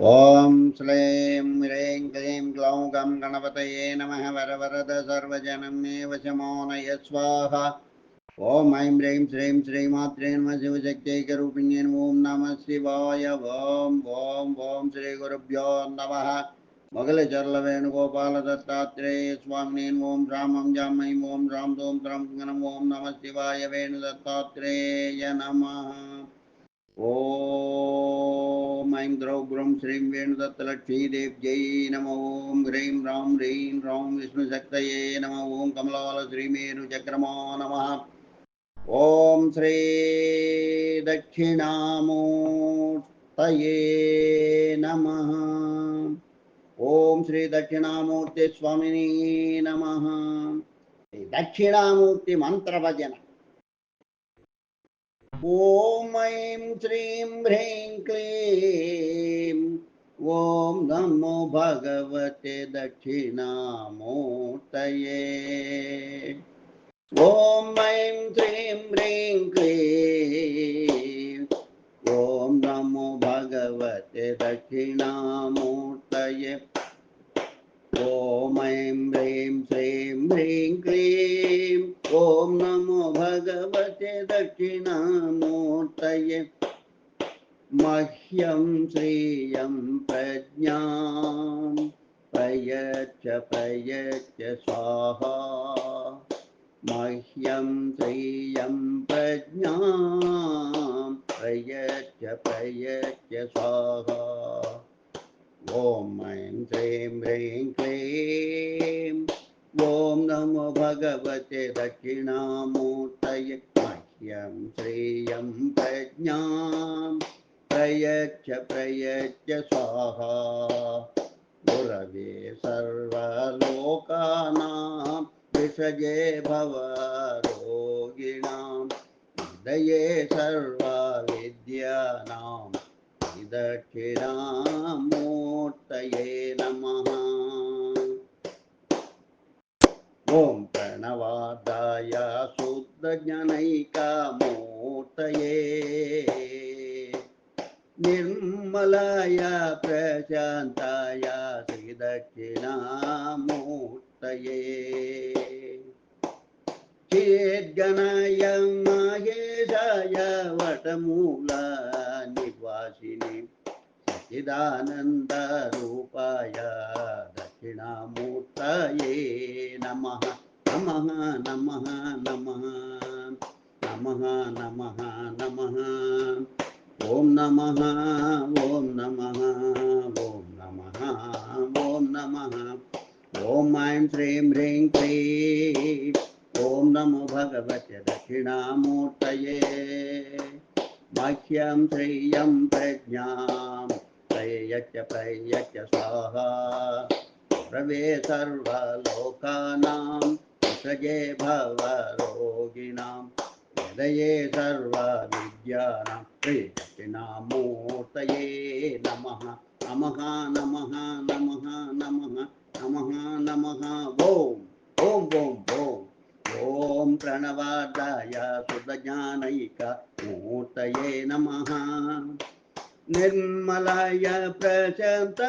ॐ श्लैं ह्रीं क्लीं ग्लौं गं गणपतये नमः, वरवरद सर्वजनं मे वशमो नय स्वाहा ॐ ऐं ह्रीं श्रीं श्रीमात्रे नमः, शिवशक्त्यैकरूपिण्ये ॐ नमः, शिवाय। ॐ ॐ ॐ श्रीगुरुभ्यो नमः। मगलचरलवेणुगोपालदत्तात्रेय स्वामिने ॐ रामं जामयी ॐ रां दों त्रं गणम ॐ नमः शिवाय वेणुदत्तात्रेय नमः। ओ ऐं द्रौ ग्रौं श्रीं वेणुदत्तलक्ष्मीदेव जै नम ॐ ह्रीं रां ह्रीं रौं विष्णुशक्तये नम ॐ कमलाल श्रीमेरुचक्रमा नमः ॐ श्री दक्षिणामूर्तये नमः ॐ श्री दक्षिणामूर्तिस्वामिनी नमः दक्षिणामूर्तिमन्त्रभजनम् ॐ ऐं श्रीं ह्रीं क्लीं ॐ नमो भगवते दक्षिणामूर्तये ॐ ऐं श्रीं ह्रीं क्लीं ॐ नमो भगवते दक्षिणामूर्तये ॐ ऐं ह्रीं श्रीं ह्रीं क्लीं ॐ नमो भगवते दक्षिणामूर्तये मह्यं श्रियं प्रज्ञां प्रयच्छ प्रयच्छ स्वाहा मह्यं श्रियं प्रज्ञां प्रयच्छ प्रयच्छ स्वाहा ॐ ऐं श्रीं ह्रीं क्लीं ॐ नमो भगवते दक्षिणामूर्तये मह्यं श्रियं प्रज्ञां। प्रयच्छ प्रयच्छ, स्वाहा। गुरवे सर्वलोकानां, विषजे भवरोगिणां हृदये सर्वविद्यानां दक्षिणामूर्तये नमः। ॐ प्रणवादाय शुद्धज्ञनैकामूर्तये निर्मलाय प्रशान्ताय श्रीदक्षिणामूर्तये चेद्गणाय माहेशाय वटमूला निवासिनि सचिदानन्दरूपाय దక్షిణామూర్తయే నమ నమ నమ నమ నమ నమ నమ. ఓం నమ ఓం నమ ఓం నమ ఓం నమ. ఓం ఐం శ్రీం హ్రీం క్లీం ఓం నమో భగవతే దక్షిణామూర్తయే. మహ్యం శ్రేయం ప్రజ్ఞాం. ప్రయచ్చ ప్రయచ్చ सर्वे सर्वलोकानां सजे भवरोगिणां हृदये सर्व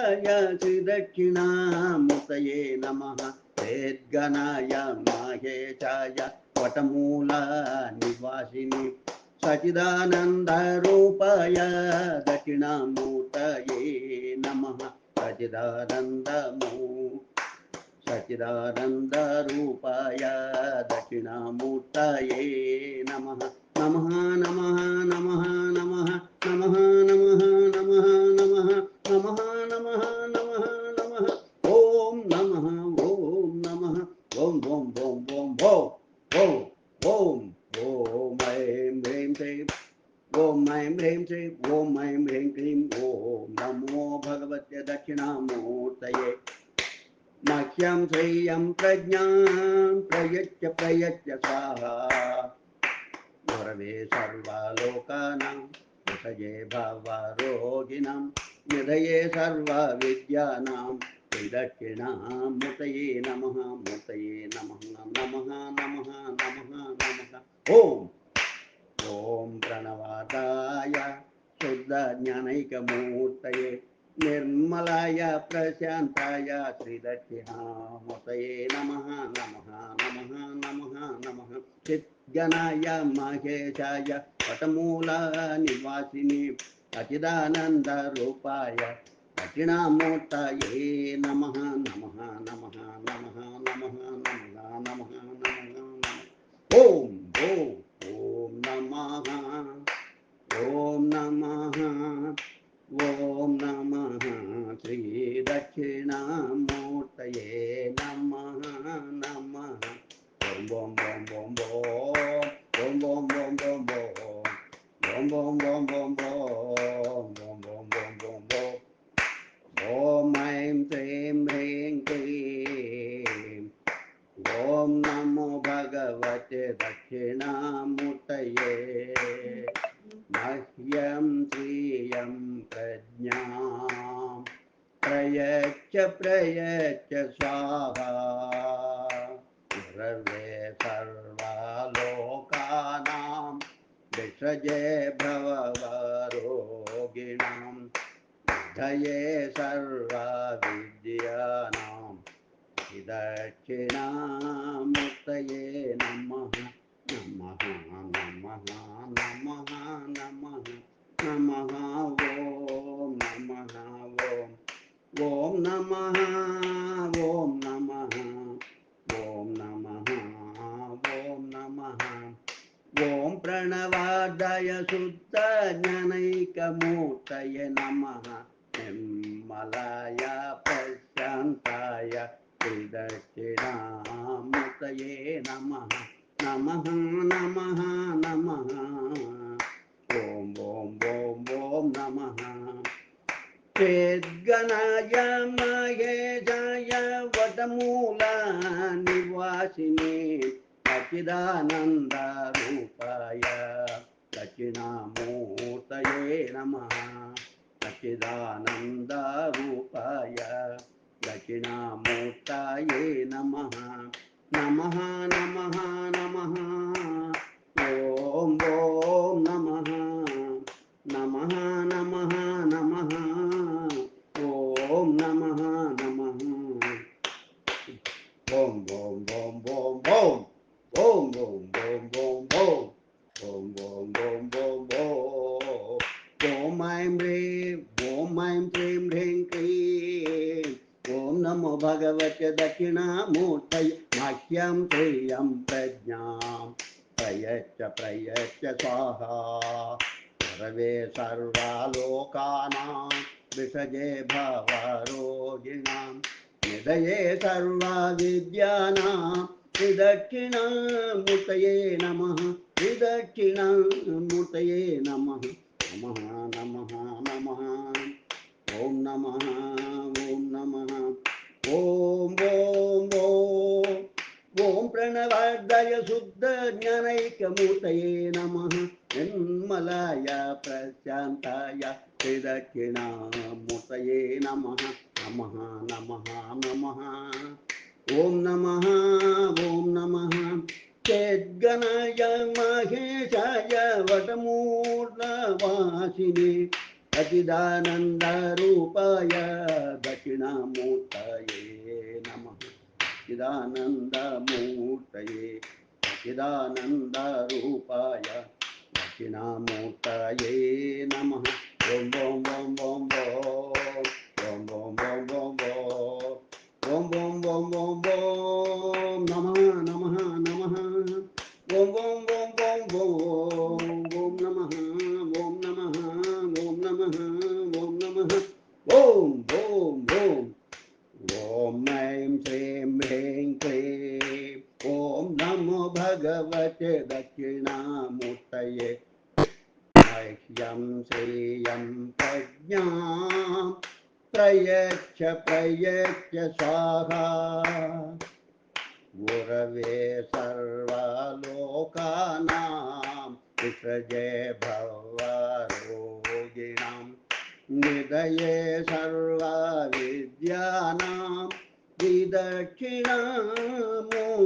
ప్రశాంతాయ శ్రీదక్షిణామూర్తయే నమ వేద్గణాయ మహేశాయ వటమూల నివాసిని సచిదానందరూపాయ దక్షిణామూర్తయే నమ సచిదానందము సచిదానందరూపాయ దక్షిణామూర్తయే నమ నమ నమ నమ నమ నమ నమ నమ నమ नमः नमः नमः नमः। ॐ नमः ॐ नमः। ॐ ॐ ॐ ॐ भो भो ॐ ॐ ऐं ह्रीं क्लीं। ॐ ऐं ह्रीं क्लीं। ॐ ऐं ॐ नमो भगवत्य दक्षिणामूर्तये। मह्यं श्रेयं प्रज्ञां। प्रयच्य प्रयच्य स्वाहा। सर्वे सर्वालोकानां। सजे भावरोगिणां निधये सर्वविद्यानां, विदक्षिणां मुतये नमः मुतये नमः नमः नमः नमः नमः। ॐ ॐ प्रणवादाय शुद्धज्ञानैकमूर्तये, निर्मलाय, प्रशान्ताय, श्रीदक्षिणामुतये नमः नमः नमः नमः नमः। चिद्गणाय, महेशाय పటమూల నివాసిని అచిదానంద రూపాయ దక్షిణామూర్తయే నమ నమ నమ నమ నమ నమ నమ నమ ఓం ఓం ఓం నమ ఓం నమ ఓం నమ శ్రీ దక్షిణామూర్తయే నమ నమ ఓం బోం బోం బోం బోం బోం బోం బోం బోం బోం bom bom bom bom bom bom bom bom bom ॐ ऐं त्रीं ह्रीं क्लीं ॐ नमो भगवते दक्षिणामूर्तये मह्यं श्रियं प्रज्ञां प्रयच्छ प्रयच्छ स्वाहा नमः ॐ नमः ॐ नमः ॐ नमः। ॐ प्रणवादय शुद्धजनैकमूर्तये नमः। निर्मलाय రూపాయ దక్షిణామూర్తయే నమ సచిదానంద రూపాయ దక్షిణామూర్తయే నమ. నమ నమ నమ. ఓం ఓం నమ. నమ నమ నమ. ఓం నమ నమ. ఓం ఓం ఓం ఓం ఓం. boom, boom, boom, boom, boom. Boom, boom, boom, boom, boom. Om Aim Reem, Om Aim Preem Reem Kreem. Om Namo Bhagavate Dakshinamurtaye Mahyam Triyam Prajnam. Prayaccha Prayaccha Swaha. Sarve Sarva Lokanam. विषजे भवरोगिणां निधये सर्वाविद्यानां विदक्षिणामूर्तये नमः विदक्षिणामूर्तये नमः। नमः नमः नमः। ॐ नमः ॐ नमः। ॐ ॐ ॐ ॐ प्रणवार्दय शुद्धज्ञानैकमूर्तये नमः। निर्मलाय, प्रशान्ताय त्रिदक्षिणामूर्तये नमः। नमः नमः नमः। ॐ नमः ॐ नमः चेद्गणय महेशाय वटमूर्णवासिने अचिदानन्दरूपाय दक्षिणामूर्तये नमः चिदानन्दमूर्तये चिदानन्दरूपाय दक्षिणामूर्तये नमः ॐ ॐ ॐ ॐ ॐ ॐ ॐ ॐ ஓம் ஓம் ஓம் நம நம நம ஓம் ஓம்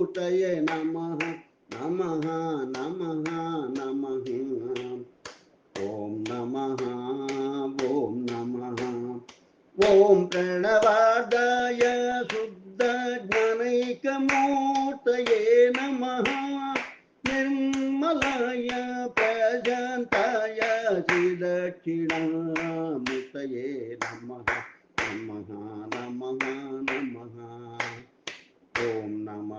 त्रयम्बकमहाभूतये नमः नमः नमः नमः। ॐ नमः ॐ नमः। ॐ प्रणवादाय शुद्धज्ञानैकमूर्तये नमः। निर्मलाय, प्रजान्ताय श्रीदक्षिणामूर्तये नमः। नमः नमः नमः। ఓం నమ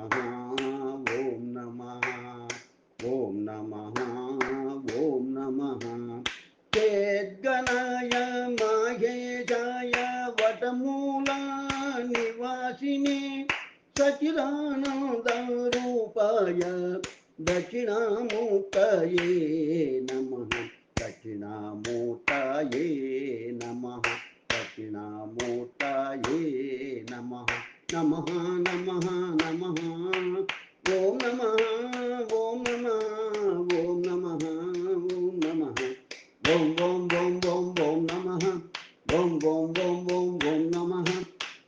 ఓం నమ ఓం నమ ఓం నమ. చేద్గణాయ మాహేశాయ వటమూల నివాసిని సచిదానంద రూపాయ దక్షిణామూర్తయే నమ దక్షిణామూర్తయే నమ దక్షిణామూర్తయే నమ. நமஹ நமஹ நமஹ ஓம் நமஹ ஓம் நமஹ ஓம் நமஹ ஓம் நமஹ ஓம் ஓம் ஓம் ஓம் ஓம் நமஹ ஓம் ஓம் ஓம் ஓம் ஓம் நமஹ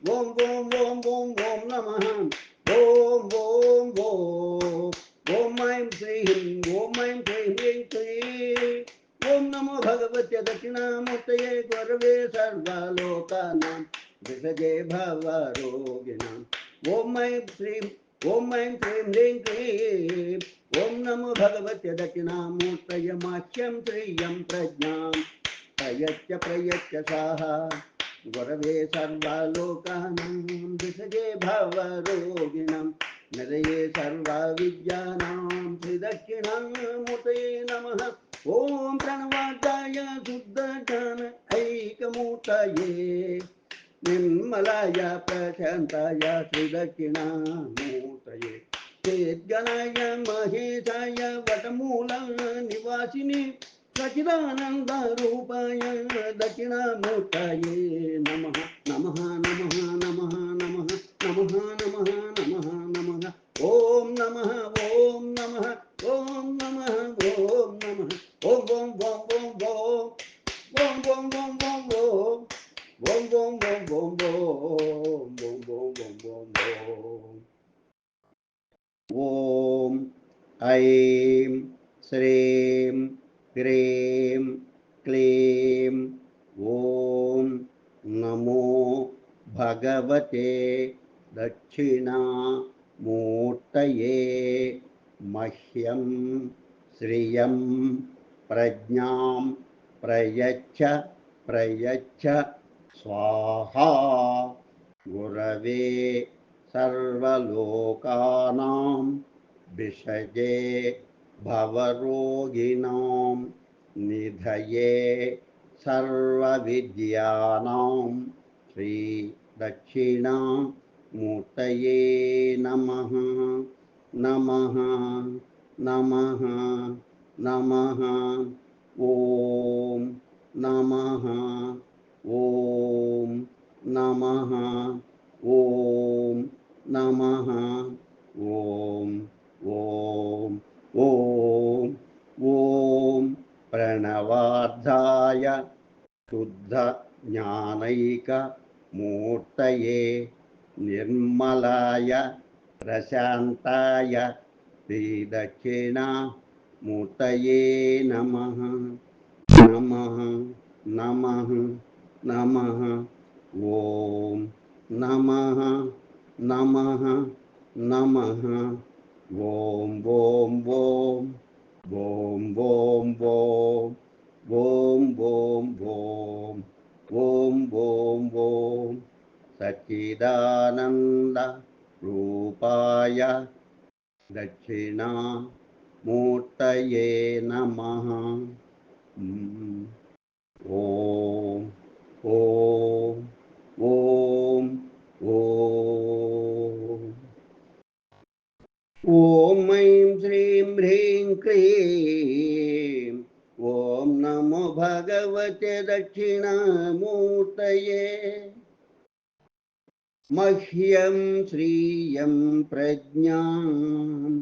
ஓம் ஓம் ஓம் ஓம் ஓம் நமஹ ஓம் ஓம் ஓம் ஓம் ஐம் ஸ்ரீ ஓம் ஐம் ஸ்ரீ नमो भगवत्य दक्षिणामूर्तये गर्वे सर्वलोकानां विषजे भवरोगिणाम् ॐ ऐं श्रीं ॐ ऐं श्रीं ह्रीं क्रीं। ॐ नमो भगवत्य दक्षिणामूर्तयमाख्यं श्रियं प्रज्ञां। प्रयच्य प्रयच्य साहा गुरवे सर्वालोकानां, विसजे भवरोगिणं। निरये सर्वविद्यानां, श्रीदक्षिणामूर्तये नमः। ఓం ప్రణవాదాయ శుద్ధ జ్ఞాన ఐకమూర్తయే. నిర్మలాయ ప్రశాంతాయ శ్రీదక్షిణామూర్తయే చేద్గణాయ మహేశాయ వటమూల నివాసిని సచిదానంద రూపాయ దక్షిణామూర్తయే. నమ నమ నమ నమ నమ నమ నమ నమ నమ నమ. ॐ नमः ॐ नमः ॐ नमः ॐ नमः ङ्गं ॐ ऐं श्रीं ह्रीं क्लीं ॐ नमो भगवते दक्षिणा मूर्तये मह्यं श्रियं प्रज्ञां प्रयच्छ प्रयच्छ। स्वाहा। गुरवे सर्वलोकानां विषये भवरोगिणां निधये सर्वविद्यानां श्रीदक्षिणाम् मूर्तये नमः। नमः। नमः। नमः। ॐ नमः। ॐ नमः। ॐ नमः। ॐ ॐ ॐ ॐ प्रणवार्धाय शुद्धज्ञानैकमूर्तये निर्मलाय प्रशान्ताय श्रीदक्षिणामूर्तये नमः। नमः नमः नमः। ॐ नमः नमः नमः। ॐ ॐ ॐ ॐ ॐ ॐ ॐ ॐ ॐ ॐ ॐ ॐ सचिदा दक्षिणा यं प्रज्ञां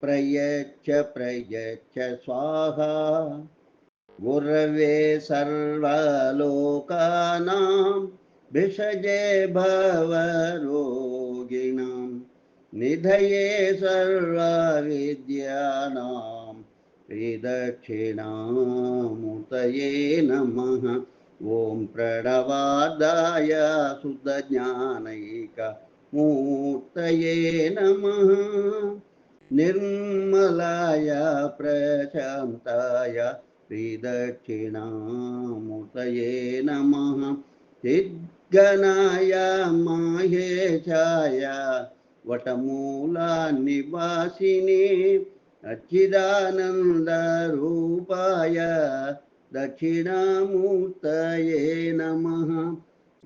प्रयच्छ प्रयच्छ स्वाहा। गुरवे सर्वलोकानां भिषजे भवरोगिणां निधये सर्वविद्यानां प्रिदक्षिणा नमः। ॐ प्रणवादाय सुतज्ञानैका మూర్తయే నమ నిర్మలాయ ప్రశాంతాయ శ్రీదక్షిణామూర్తయే నమ చిద్గణాయ మహేశాయ వటమూలా నివాసిని అచ్చిదానందరూపాయ దక్షిణామూర్తయే నమ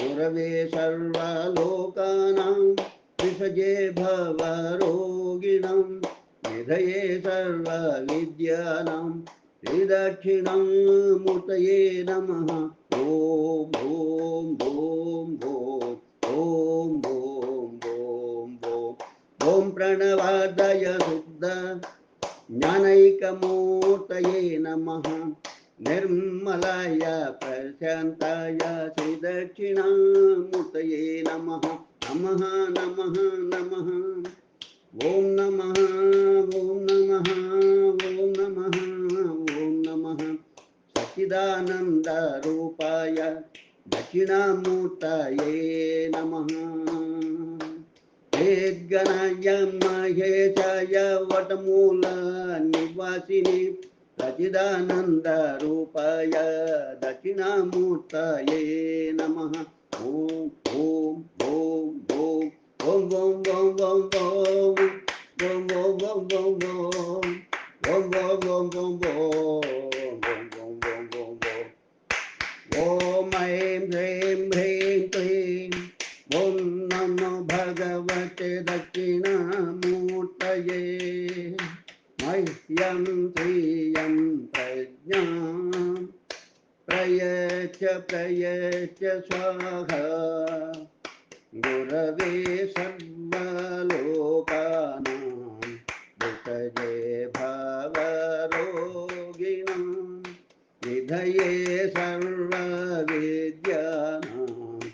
गुरवे सर्वलोकानां, विसजे भवरोगिणां, निधये सर्वविद्यानां श्रीदक्षिणामूर्तये नमः। ॐ ॐ ॐ ॐ ॐ ॐ ॐ ॐ ॐ, प्रणवादय शुद्ध, ज्ञानैकमूर्तये नमः। నిర్మలాయ ప్రశాంతాయ శ్రీదక్షిణామూర్తయే నమ నమ నమ నమ. ఓం నమ ఓం నమ ఓం నమ ఓం నమ. సచిదానంద రూపాయ దక్షిణామూర్తయే నమ. వేద్గణాయ మహేశాయ వటమూల నివాసిని సచిదానంద రూ गङ्गामूर्तये नमः ॐ ॐ ॐ ॐ ॐ ॐ ॐ ॐ ॐ ॐ ॐ ॐ ॐ ॐ Bom, bom, bom, bom, bom, bom, bom, bom, bom, bom. Om Aim Hrim Hrim Hrim Om Namo Bhagavate Dakshinamurtaye Mahyam Triyam Prajnam. प्रयच्य प्रयच्य स्वाहा। गुरवे सम्मलोकानां विषये भवरोगिणां विधये सर्वविद्यानां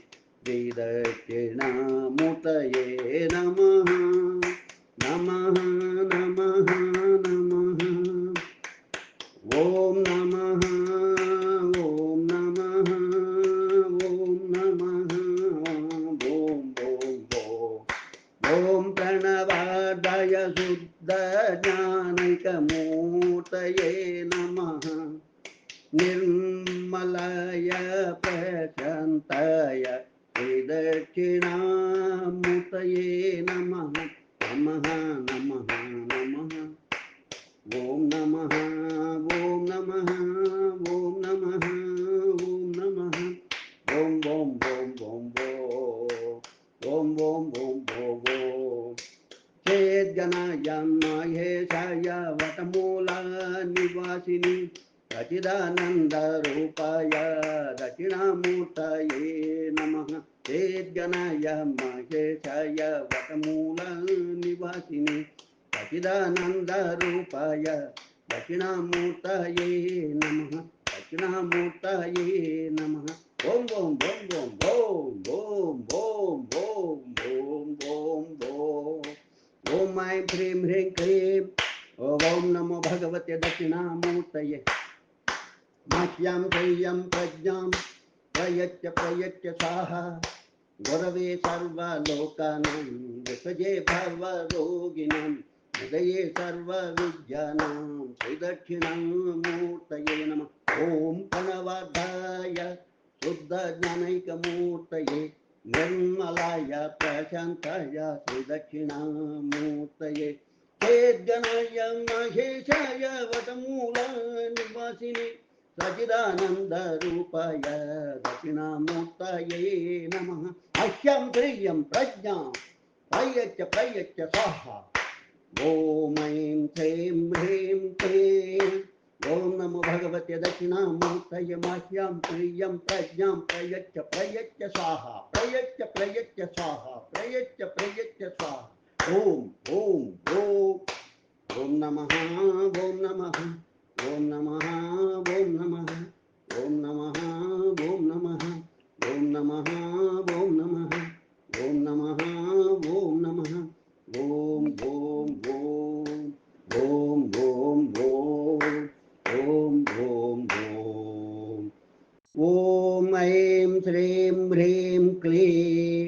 विदक्षिणामुतये नमः। नमः వటమూలా నివాసిని సచిదానందరూపాయ దక్షిణామూర్తయే నమ చేద్గణాయ మహేశాయ వటమూల నివాసిని సచిదానంద రూపాయ దక్షిణామూర్తయే నమ దక్షిణామూర్తయే నమ ఓం ఓం ఓం ఓం ఓం ఓం ఓం ఓం ఓం ఓం ఓం ఓం ఐం హ్రీం హ్రీం క్రీం ॐ नमो भगवते दक्षिणामूर्तये। मह्यं धैर्यं प्रज्ञां प्रयच्य प्रयत्य स्वाहा। गुरवे सर्वलोकानां विपजे भवरोगिणां, हृदये सर्वविद्यानां श्रीदक्षिणामूर्तये नमः। ॐ प्रणवाधाय शुद्धज्ञानैकमूर्तये निर्मलाय, प्रशान्ताय श्रीदक्षिणामूर्तये శ్రీదక్షిణామూర్తయే చేద్గణాయ మహేశాయ వటమూల నివాసిని సచిదానంద రూపాయ దక్షిణామూర్తయే నమ అహ్యం ప్రియం ప్రజ్ఞా ప్రయచ్చ ప్రయచ్చ స్వాహ ఓం ఐం హ్రీం హ్రీం క్లీం ఓం నమో భగవతి దక్షిణామూర్తయ మహ్యం ప్రియం ప్రజ్ఞాం ప్రయచ్చ ప్రయచ్చ సాహ ప్రయచ్చ ప్రయచ్చ సాహ ప్రయచ్చ ప్రయచ్చ సాహ ஓம் ஓம் ஓம் ஓம் நம ஓம் நம ஓம் நம ஓம் நம ஓம் நம ஓம் நம ஓம் நம ஓம் நம ஓம் நம ஓம் நம ஓம் ஓம் ஓம் ஓம் ஓம் ஓம் ஓம் ஓம் ஓம் ஓம் ஐம் ஸ்ரீம் ஹ்ரீம் க்ளீம்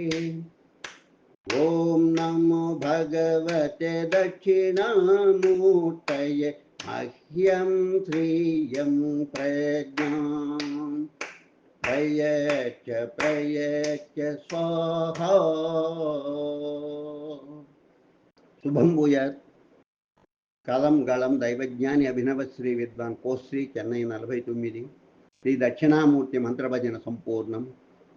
నమో భగవతే దక్షిణామూర్తయ మహ్యం శ్రీయం ప్రజ్ఞాం ప్రయచ్చ ప్రయచ్చ స్వాహా శుభం భూయాత్ కలం గళం దైవజ్ఞాని అభినవ శ్రీ విద్వాన్ కోశ్రీ చెన్నై నలభై తొమ్మిది శ్రీ దక్షిణామూర్తి మంత్రభజన సంపూర్ణం